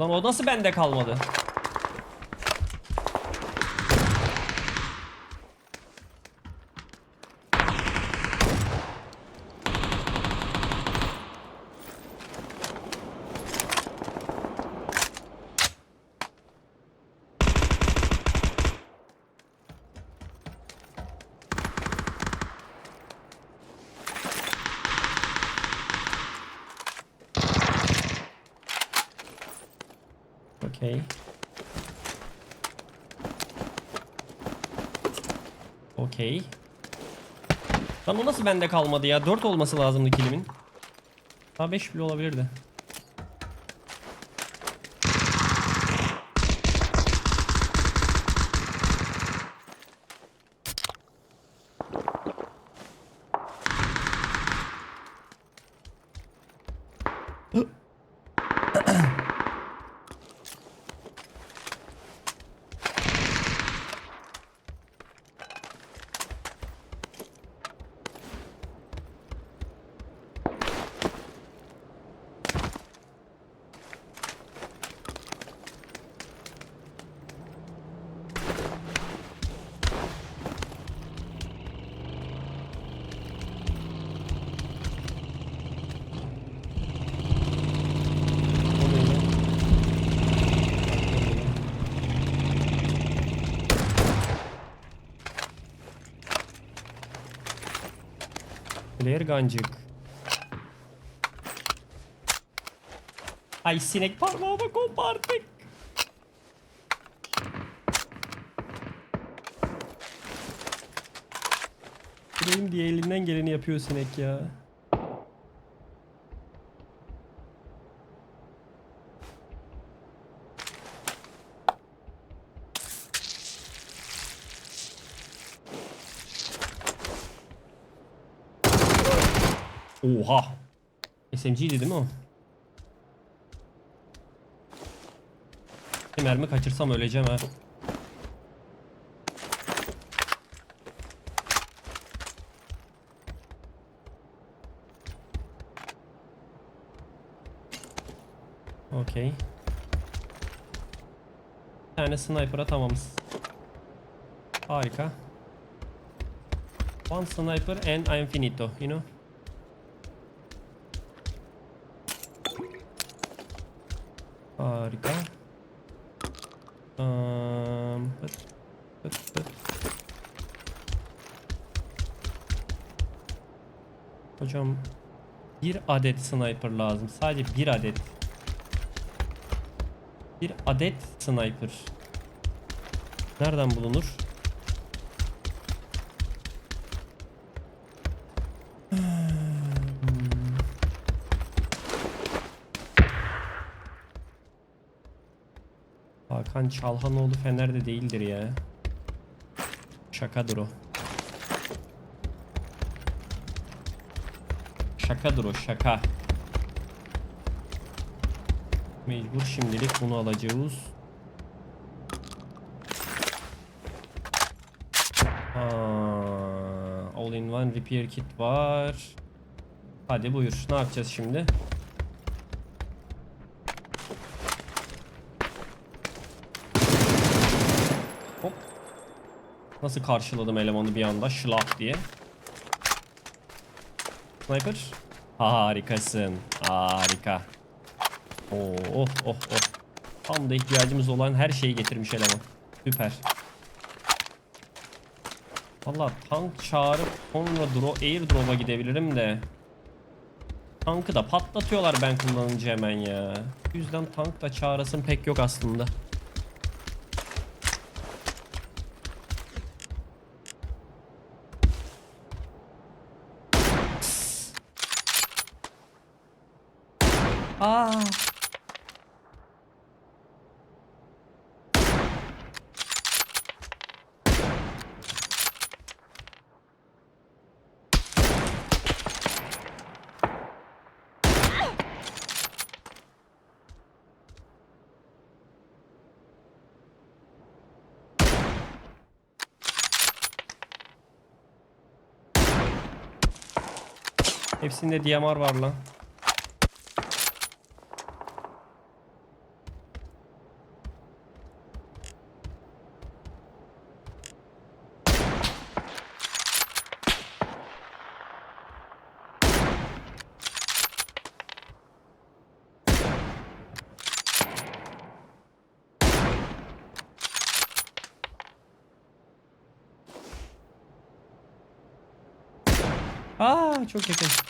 Lan o nasıl bende kalmadı? Okey. Okey. Lan o nasıl bende kalmadı ya? 4 olması lazımdı kilimin. Daha 5 bile olabilirdi. O neydi? Player gancık. Ay sinek parmağıma kopardık. Benim diye elinden geleni yapıyor sinek ya. Oha. SMG'ydi değil mi o? Bir mermi kaçırsam öleceğim ha. Okey. Bir tane sniper'a tamamız. Harika. One sniper and I'm finito, you know? Harika. Um, pıt, pıt, pıt. Hocam bir adet sniper lazım. Sadece bir adet. Bir adet sniper. Nereden bulunur? Hakan Çalhanoğlu Fener'de değildir ya. Şakadır o. Şakadır o şaka. Mecbur şimdilik bunu alacağız. All in one repair kit var. Hadi buyur. Ne yapacağız şimdi? Nasıl karşıladım elemanı bir anda şlap diye. Sniper. Harikasın. Harika. Oo, oh oh oh. Tam da ihtiyacımız olan her şeyi getirmiş eleman. Süper. Valla tank çağırıp sonra dro airdrop'a gidebilirim de. Tankı da patlatıyorlar ben kullanınca hemen ya. O yüzden tank da çağırasın pek yok aslında. Hepsinde DMR var lan. Aa çok yakın.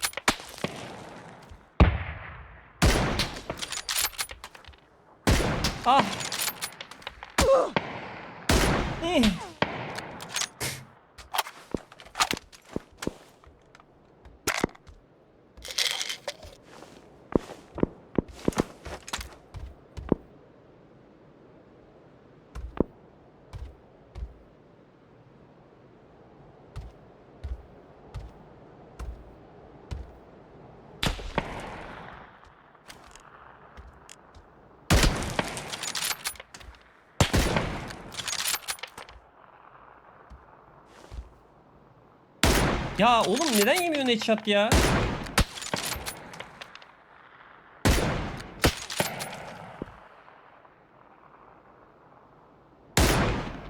Ya oğlum neden yemiyorsun headshot ya?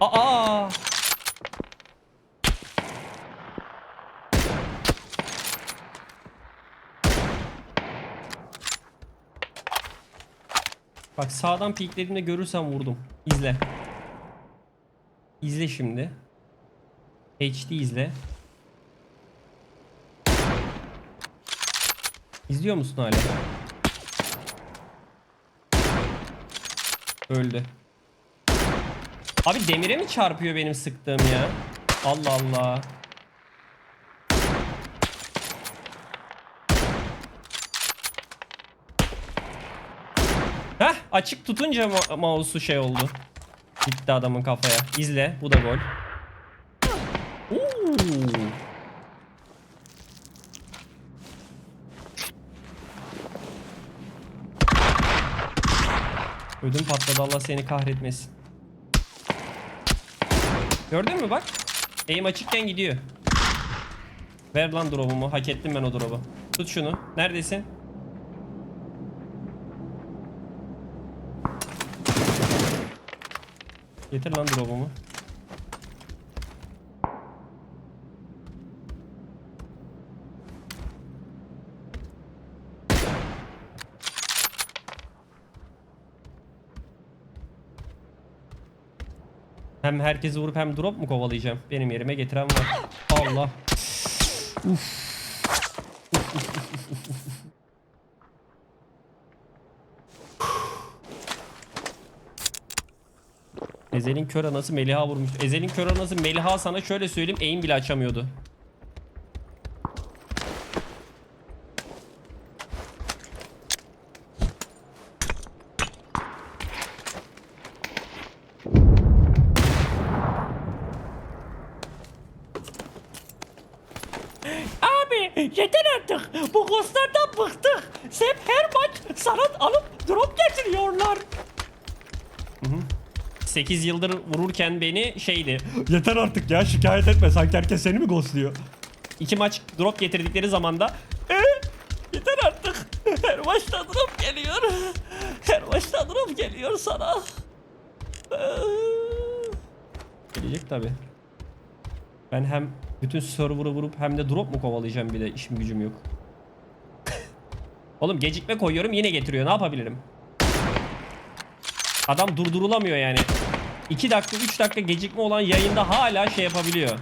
Aa! Bak sağdan peeklediğimde görürsem vurdum. İzle. İzle şimdi. HD izle. İzliyor musun hala? Öldü. Abi demire mi çarpıyor benim sıktığım ya? Allah Allah. Heh açık tutunca ma- mouse'u şey oldu. Gitti adamın kafaya. İzle bu da gol. Oo. Ödüm patladı Allah seni kahretmesin. Gördün mü bak? Eğim açıkken gidiyor. Ver lan drop'umu. Hak ettim ben o drop'u. Tut şunu. Neredesin? Getir lan drop'umu. Hem herkesi vurup hem drop mu kovalayacağım? Benim yerime getiren var. Allah. Uf. Ezel'in kör anası Meliha vurmuş. Ezel'in kör anası Meliha sana şöyle söyleyeyim eğim bile açamıyordu. Abi yeter artık. Bu ghostlardan bıktık. Hep her maç sanat alıp drop getiriyorlar. 8 yıldır vururken beni şeydi. Yeter artık ya şikayet etme. Sanki herkes seni mi ghostluyor? İki maç drop getirdikleri zaman da Ee, yeter artık. Her maçta drop geliyor. Her maçta drop geliyor sana. Ee, Gelecek tabi. Ben hem bütün server'ı vurup hem de drop mu kovalayacağım bir de işim gücüm yok. Oğlum gecikme koyuyorum yine getiriyor ne yapabilirim? Adam durdurulamıyor yani. 2 dakika 3 dakika gecikme olan yayında hala şey yapabiliyor.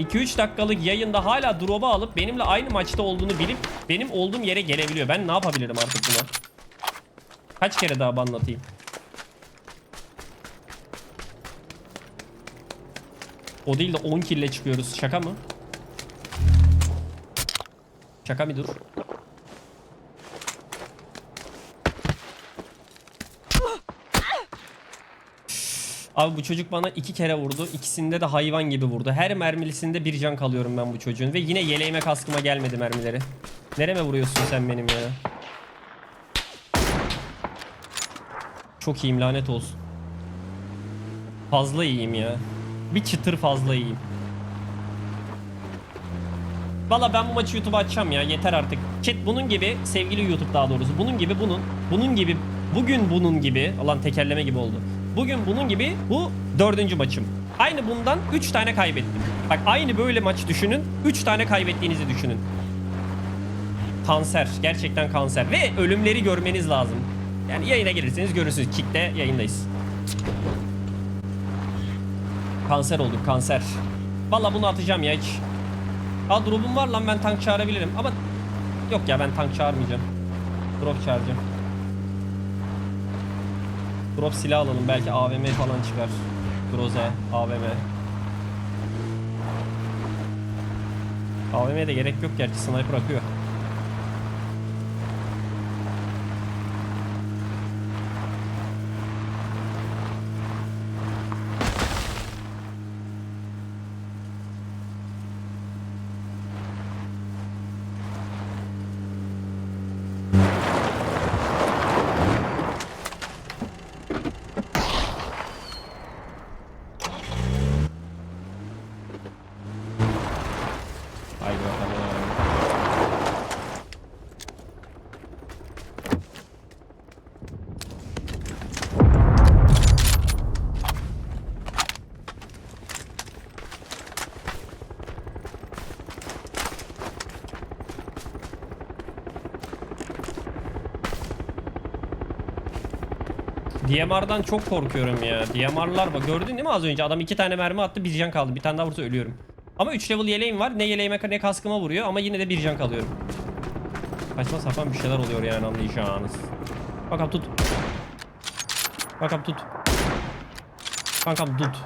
2-3 dakikalık yayında hala drop'u alıp benimle aynı maçta olduğunu bilip benim olduğum yere gelebiliyor. Ben ne yapabilirim artık buna? Kaç kere daha anlatayım? O değil de 10 kille çıkıyoruz. Şaka mı? Şaka mı dur? Abi bu çocuk bana iki kere vurdu. İkisinde de hayvan gibi vurdu. Her mermilisinde bir can kalıyorum ben bu çocuğun. Ve yine yeleğime kaskıma gelmedi mermileri. Nereme vuruyorsun sen benim ya? Çok iyiyim lanet olsun. Fazla iyiyim ya. Bir çıtır fazla iyiyim. Valla ben bu maçı YouTube'a açacağım ya yeter artık. Chat bunun gibi sevgili YouTube daha doğrusu bunun gibi bunun bunun gibi bugün bunun gibi alan tekerleme gibi oldu. Bugün bunun gibi bu dördüncü maçım. Aynı bundan 3 tane kaybettim. Bak aynı böyle maç düşünün 3 tane kaybettiğinizi düşünün. Kanser gerçekten kanser ve ölümleri görmeniz lazım. Yani yayına gelirseniz görürsünüz. Kick'te yayındayız. Kanser olduk kanser. Valla bunu atacağım ya hiç. Aa drop'um var lan ben tank çağırabilirim ama yok ya ben tank çağırmayacağım. Drop çağıracağım. Drop silah alalım belki AVM falan çıkar. Groza, AVM. AVM'ye de gerek yok gerçi sniper akıyor. Haydi bakalım. DMR'dan çok korkuyorum ya. DMR'lar bak gördün değil mi az önce? Adam iki tane mermi attı bir can kaldı. Bir tane daha vursa ölüyorum. Ama 3 level yeleğim var. Ne yeleğime ne kaskıma vuruyor ama yine de bir can kalıyorum. Saçma sapan bir şeyler oluyor yani anlayacağınız. Bakalım tut. Bakalım tut. Kankam tut.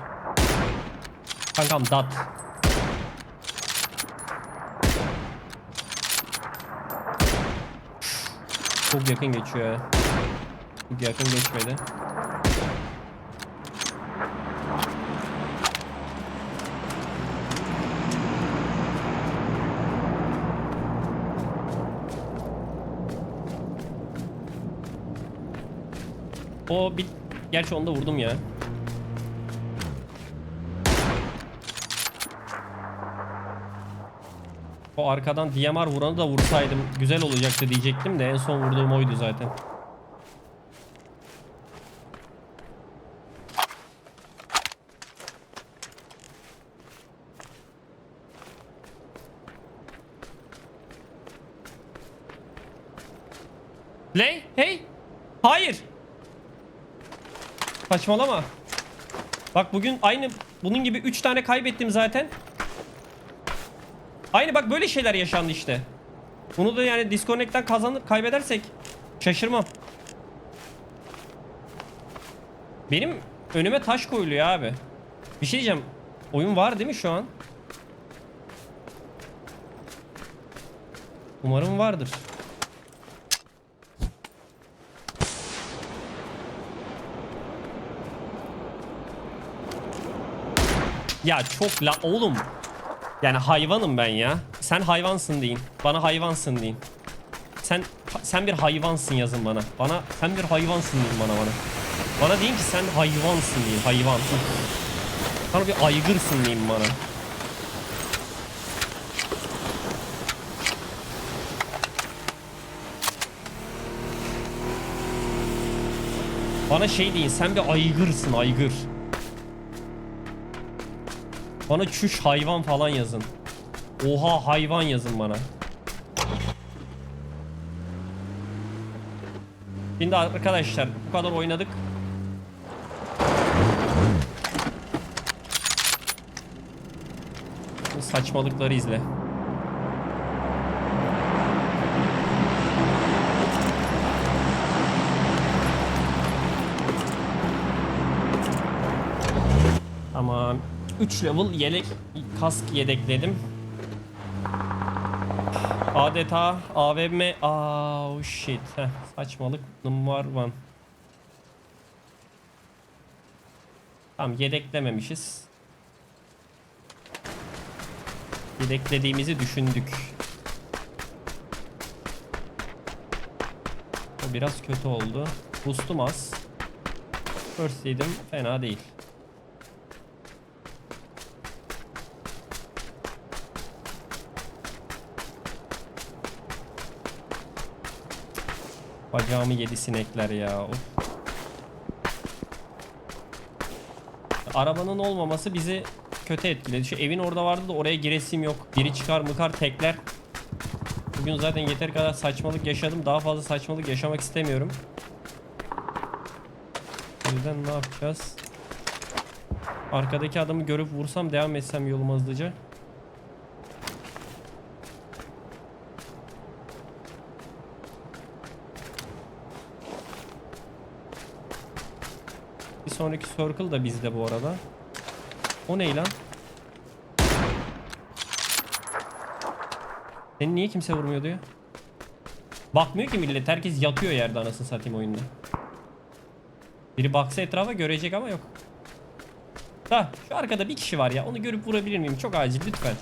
Kankam dat. Çok yakın geçiyor. Çok yakın geçmedi. O bir... Gerçi onu da vurdum ya. O arkadan DMR vuranı da vursaydım güzel olacaktı diyecektim de en son vurduğum oydu zaten. Ley, hey. Hayır. Saçmalama. Bak bugün aynı bunun gibi 3 tane kaybettim zaten. Aynı bak böyle şeyler yaşandı işte. Bunu da yani disconnect'ten kazanır kaybedersek şaşırmam. Benim önüme taş koyuluyor abi. Bir şey diyeceğim. Oyun var değil mi şu an? Umarım vardır. Ya çok la oğlum. Yani hayvanım ben ya. Sen hayvansın deyin. Bana hayvansın deyin. Sen sen bir hayvansın yazın bana. Bana sen bir hayvansın deyin bana bana. Bana deyin ki sen hayvansın deyin. Hayvan. Bana bir aygırsın deyin bana. Bana şey deyin. Sen bir aygırsın aygır. Bana çüş hayvan falan yazın. Oha hayvan yazın bana. Şimdi arkadaşlar bu kadar oynadık. Saçmalıkları izle. Tamam. 3 level yelek kask yedekledim. Adeta AVM oh shit. Heh, saçmalık number one. Tamam yedeklememişiz. Yedeklediğimizi düşündük. O biraz kötü oldu. Boost'um az. First yedim fena değil. Bacağımı yedi sinekler ya. Of. Arabanın olmaması bizi kötü etkiledi. Şu evin orada vardı da oraya giresim yok. Biri çıkar mıkar tekler. Bugün zaten yeteri kadar saçmalık yaşadım. Daha fazla saçmalık yaşamak istemiyorum. O yüzden ne yapacağız? Arkadaki adamı görüp vursam devam etsem yoluma hızlıca. Sonraki circle da bizde bu arada. O ne lan? Seni niye kimse vurmuyor diyor? Bakmıyor ki millet. Herkes yatıyor yerde anasını satayım oyunda. Biri baksa etrafa görecek ama yok. Da şu arkada bir kişi var ya. Onu görüp vurabilir miyim? Çok acil lütfen.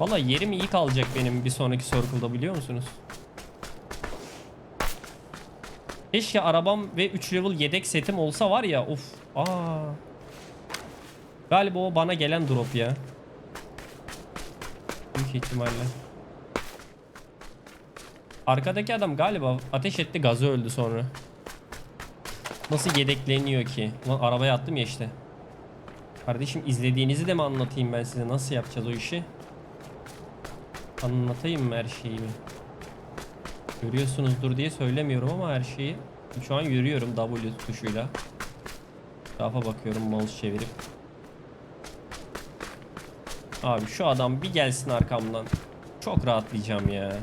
Valla yerim iyi kalacak benim bir sonraki circle'da biliyor musunuz? Keşke arabam ve 3 level yedek setim olsa var ya of. Aa. Galiba o bana gelen drop ya. Büyük ihtimalle. Arkadaki adam galiba ateş etti gazı öldü sonra. Nasıl yedekleniyor ki? Ulan arabaya attım ya işte. Kardeşim izlediğinizi de mi anlatayım ben size? Nasıl yapacağız o işi? Anlatayım mı her şeyi? Görüyorsunuzdur diye söylemiyorum ama her şeyi. Şu an yürüyorum W tuşuyla. Etrafa bakıyorum mouse çevirip. Abi şu adam bir gelsin arkamdan. Çok rahatlayacağım ya.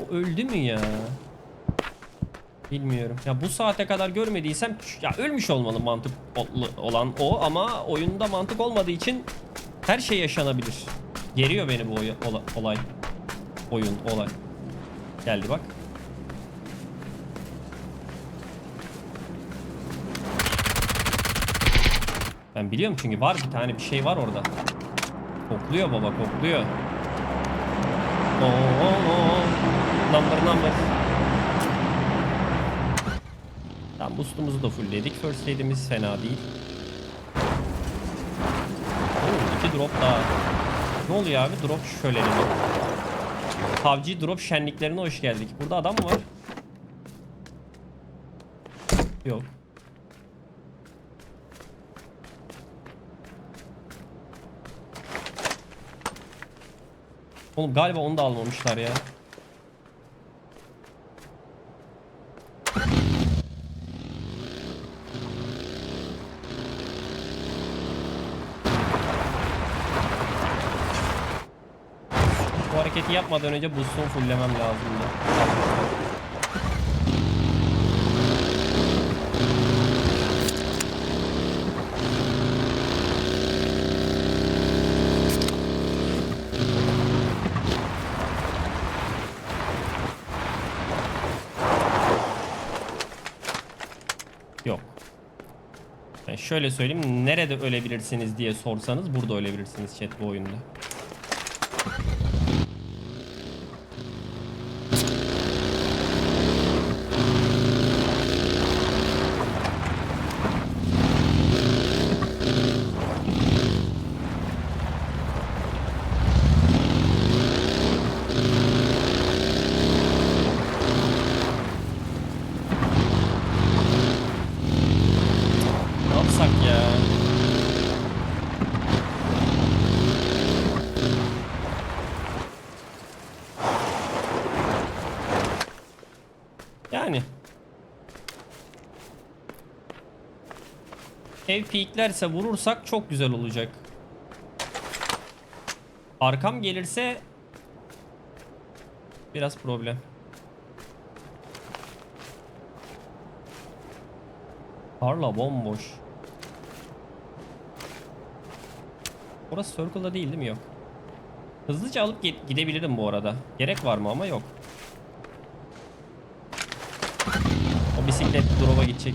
O öldü mü ya? Bilmiyorum. Ya bu saate kadar görmediysem ya ölmüş olmalı mantık ol- olan o ama oyunda mantık olmadığı için her şey yaşanabilir. Geriyor beni bu oy- ola- olay. Oyun, olay. Geldi bak. Ben biliyorum çünkü var bir tane bir şey var orada. Kokluyor baba kokluyor. Oo, oo, oo. Number number. Tam boostumuzu da fullledik. First aid'imiz fena değil. Oo, iki drop daha. Ne oluyor abi? Drop şöleni mi? PUBG drop şenliklerine hoş geldik. Burada adam mı var? Yok. Oğlum galiba onu da almamışlar ya. Bu hareketi yapmadan önce boost'umu fulllemem lazımdı. Yok. Yani şöyle söyleyeyim. Nerede ölebilirsiniz diye sorsanız burada ölebilirsiniz chat bu oyunda. Ne yapsak ya? Yani. Ev peeklerse vurursak çok güzel olacak. Arkam gelirse biraz problem. Tarla bomboş. Orası circle'da değil değil mi? Yok. Hızlıca alıp gi- gidebilirim bu arada. Gerek var mı ama yok. O bisiklet drop'a gidecek.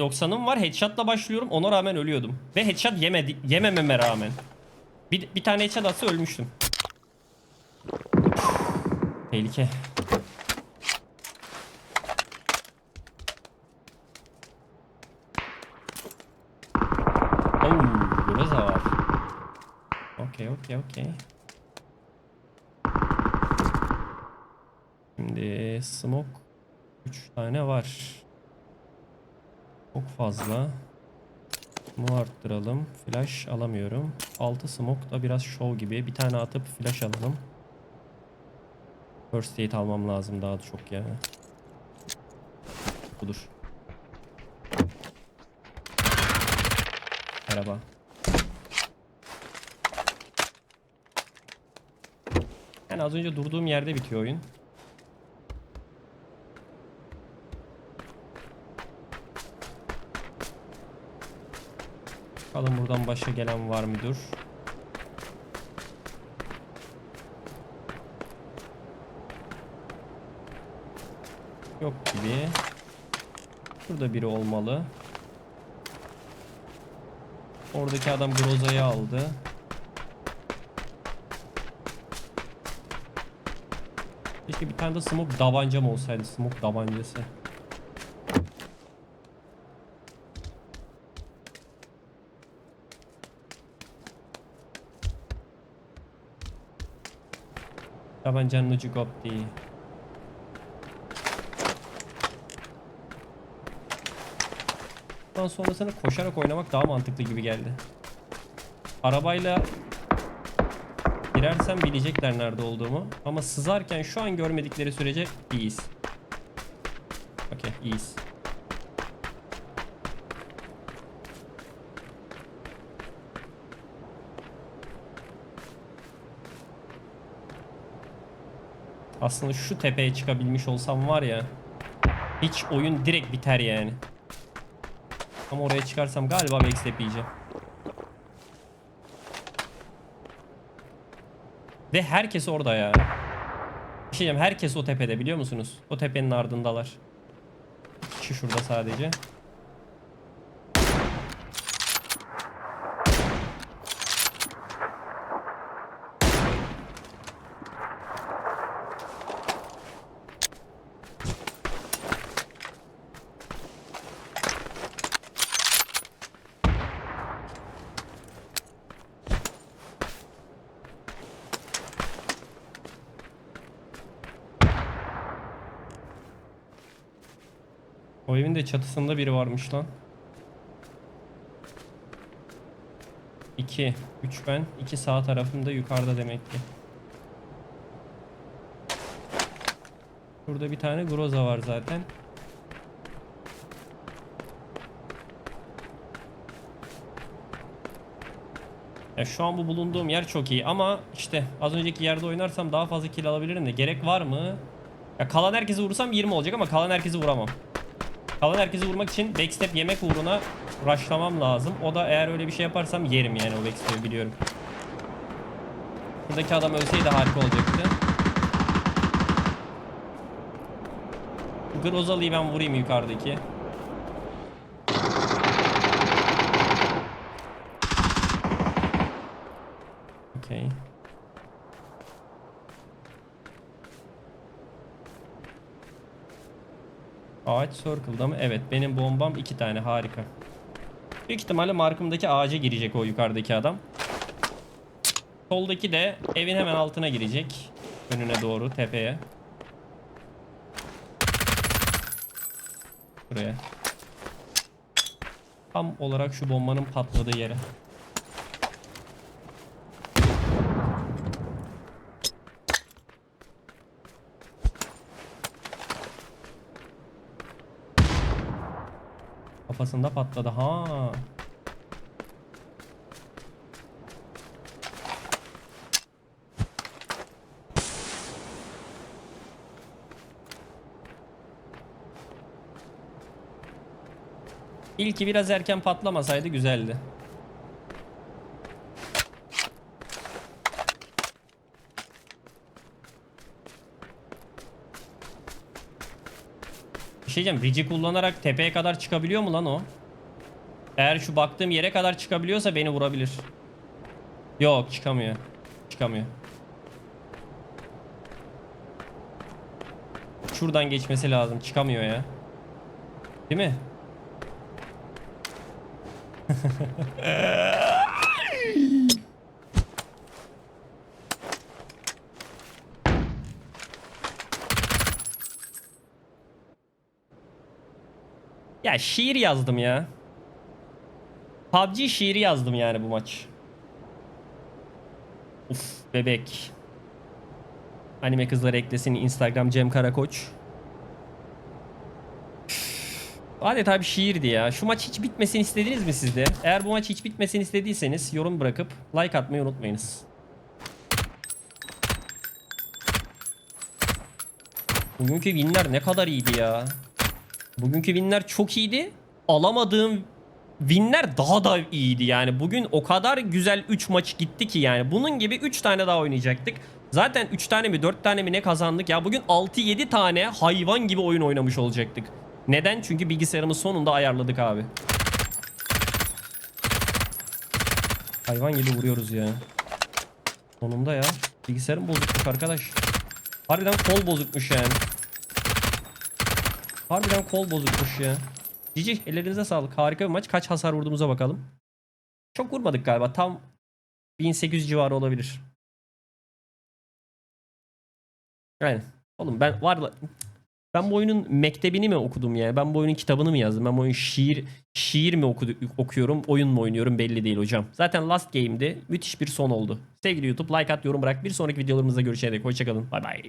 P90'ım var. Headshot'la başlıyorum. Ona rağmen ölüyordum. Ve headshot yemedi, yemememe rağmen. Bir, bir tane headshot atsa ölmüştüm. Tehlike. Oo, okey okey. Şimdi smoke 3 tane var. Çok fazla. Bunu arttıralım. Flash alamıyorum. 6 smoke da biraz show gibi. Bir tane atıp flash alalım. First aid almam lazım daha çok ya. Budur. Merhaba. Yani az önce durduğum yerde bitiyor oyun. Bakalım buradan başka gelen var mıdır? Yok gibi. Burada biri olmalı. Oradaki adam Groza'yı aldı. Keşke bir tane de smoke tabancam olsaydı. Smoke tabancası. Tabancanın ucu koptu. Ondan sonrasını koşarak oynamak daha mantıklı gibi geldi. Arabayla girersem bilecekler nerede olduğumu. Ama sızarken şu an görmedikleri sürece iyiyiz. Okey iyiyiz. Aslında şu tepeye çıkabilmiş olsam var ya hiç oyun direkt biter yani. Ama oraya çıkarsam galiba backstep yiyeceğim. Ve herkes orada ya. Bir şey diyeceğim, herkes o tepede biliyor musunuz? O tepenin ardındalar. İki şurada sadece. O evin de çatısında biri varmış lan. 2, 3 ben, 2 sağ tarafımda yukarıda demek ki. Burada bir tane Groza var zaten. Ya şu an bu bulunduğum yer çok iyi ama işte az önceki yerde oynarsam daha fazla kill alabilirim de gerek var mı? Ya kalan herkesi vursam 20 olacak ama kalan herkesi vuramam. Kalan herkesi vurmak için backstep yemek uğruna rushlamam lazım. O da eğer öyle bir şey yaparsam yerim yani o backstep'i biliyorum. Buradaki adam ölseydi harika olacaktı. Grozalı'yı ben vurayım yukarıdaki. Okey. Ağaç circle'da mı? Evet benim bombam iki tane harika. Büyük ihtimalle markımdaki ağaca girecek o yukarıdaki adam. Soldaki de evin hemen altına girecek. Önüne doğru tepeye. Buraya. Tam olarak şu bombanın patladığı yere. Kafasında patladı. Ha. İlki biraz erken patlamasaydı güzeldi. Şey diyeceğim. Rigi kullanarak tepeye kadar çıkabiliyor mu lan o? Eğer şu baktığım yere kadar çıkabiliyorsa beni vurabilir. Yok çıkamıyor. Çıkamıyor. Şuradan geçmesi lazım. Çıkamıyor ya. Değil mi? Ya şiir yazdım ya. PUBG şiiri yazdım yani bu maç. Uf bebek. Anime kızları eklesin Instagram Cem Karakoç. Adeta bir şiirdi ya. Şu maç hiç bitmesini istediniz mi sizde? Eğer bu maç hiç bitmesini istediyseniz yorum bırakıp like atmayı unutmayınız. Bugünkü winler ne kadar iyiydi ya. Bugünkü winler çok iyiydi. Alamadığım winler daha da iyiydi yani. Bugün o kadar güzel 3 maç gitti ki yani. Bunun gibi 3 tane daha oynayacaktık. Zaten 3 tane mi 4 tane mi ne kazandık ya. Bugün 6-7 tane hayvan gibi oyun oynamış olacaktık. Neden? Çünkü bilgisayarımız sonunda ayarladık abi. Hayvan gibi vuruyoruz ya. Sonunda ya. Bilgisayarım bozukmuş arkadaş. Harbiden kol bozukmuş yani. Harbiden kol bozukmuş ya. Cici ellerinize sağlık. Harika bir maç. Kaç hasar vurduğumuza bakalım. Çok vurmadık galiba. Tam 1800 civarı olabilir. Aynen. Oğlum ben var ben bu oyunun mektebini mi okudum ya? Ben bu oyunun kitabını mı yazdım? Ben bu oyun şiir şiir mi okudu, okuyorum, oyun mu oynuyorum belli değil hocam. Zaten last game'di. Müthiş bir son oldu. Sevgili YouTube like at, yorum bırak. Bir sonraki videolarımızda görüşene dek hoşçakalın. Bay bay.